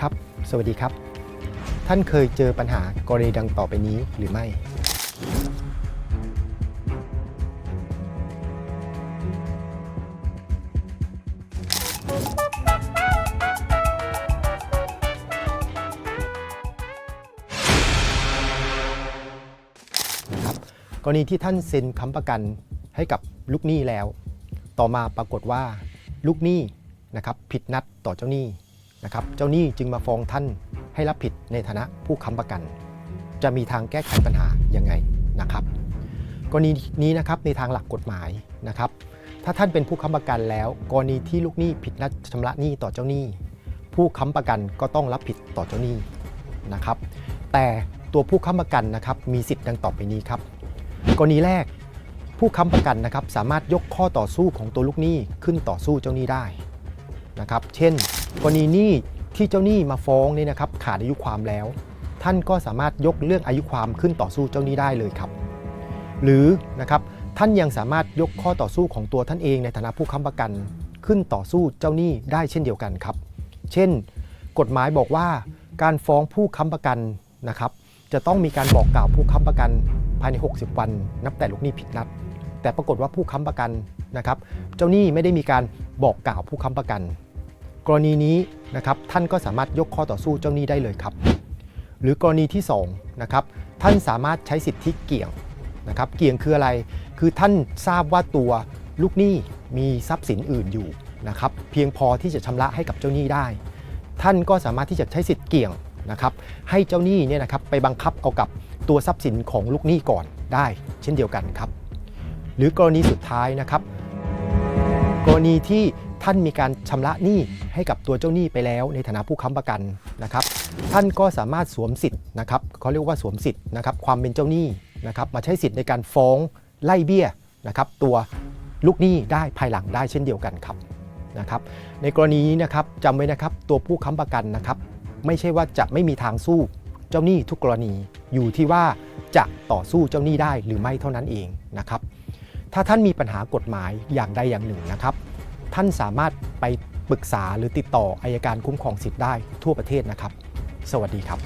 ครับ สวัสดีครับ ท่านเคยเจอปัญหากรณีดังต่อไปนี้หรือไม่ ครับ กรณีที่ท่านเซ็นค้ำประกันให้กับลูกหนี้แล้ว ต่อมาปรากฏว่าลูกหนี้นะครับผิดนัดต่อเจ้าหนี้ นะครับเจ้าหนี้จึงมาฟ้องท่านให้รับผิดในฐานะผู้ค้ำประกัน จะมีทางแก้ไขปัญหายังไงนะครับกรณีนี้นะครับในทางหลักกฎหมายนะครับ ถ้าท่านเป็นผู้ค้ำประกันแล้ว กรณีที่ลูกหนี้ผิดนัดชำระหนี้ต่อเจ้าหนี้ ผู้ค้ำประกันก็ต้องรับผิดต่อเจ้าหนี้นะครับ แต่ตัวผู้ค้ำประกันนะครับมีสิทธิ์ดังต่อไปนี้ครับ กรณีแรกผู้ค้ำประกันนะครับสามารถยกข้อต่อสู้ของตัวลูกหนี้ขึ้นต่อสู้เจ้าหนี้ได้นะครับ เช่น กรณีหนี้ที่เจ้าหนี้มาฟ้องเนี่ยนะครับขาดอายุความแล้ว ท่านก็สามารถยกเรื่องอายุความขึ้นต่อสู้เจ้าหนี้ได้เลยครับ หรือนะครับท่านยังสามารถยกข้อต่อสู้ของตัวท่านเองในฐานะผู้ค้ำประกัน ขึ้นต่อสู้เจ้าหนี้ได้เช่นเดียวกันครับ เช่น กฎหมายบอกว่าการฟ้องผู้ค้ำประกันนะครับจะต้องมีการบอกกล่าวผู้ค้ำประกันภายใน 60 วัน นับแต่ลูกหนี้ผิดนัด แต่ปรากฏว่าผู้ค้ำประกันนะครับ เจ้าหนี้ไม่ได้มีการบอกกล่าวผู้ค้ำประกัน รณีนี้นะครับท่านก็สามารถยกข้อต่อสู้เจ้าหนี้ได้เลยครับ หรือกรณีที่2นะครับท่านสามารถใช้สิทธิเกี่ยงนะครับเกี่ยงคืออะไร คือท่านทราบว่าตัวลูกหนี้มีทรัพย์สินอื่นอยู่นะครับเพียงพอที่จะชำระให้กับเจ้าหนี้ได้ ท่านก็สามารถที่จะใช้สิทธิเกี่ยงนะครับให้เจ้าหนี้เนี่ยนะครับไปบังคับเอากับตัวทรัพย์สินของลูกหนี้ก่อนได้ เช่นเดียวกันครับ หรือกรณีสุดท้ายนะครับ กรณีที่ ท่านมีการชำระหนี้ให้กับตัวเจ้าหนี้ไปแล้ว ในฐานะผู้ค้ำประกันนะครับ ท่านก็สามารถสวมสิทธิ์นะครับเขาเรียกว่าสวมสิทธิ์นะครับความเป็นเจ้าหนี้นะครับมาใช้สิทธิ์ในการฟ้องไล่เบี้ยนะครับตัวลูกหนี้ได้ภายหลังได้เช่นเดียวกันครับนะครับในกรณีนี้นะครับจำไว้นะครับตัวผู้ค้ำประกันนะครับ ไม่ใช่ว่าจะไม่มีทางสู้เจ้าหนี้ทุกกรณีอยู่ที่ว่าจะต่อสู้เจ้าหนี้ได้หรือไม่เท่านั้นเองนะครับถ้าท่านมีปัญหากฎหมายอย่างใดอย่างหนึ่งนะครับ ท่านสามารถไปปรึกษาหรือติดต่ออายการคุ้มครองสิทธิ์ได้ทั่วประเทศนะครับ สวัสดีครับ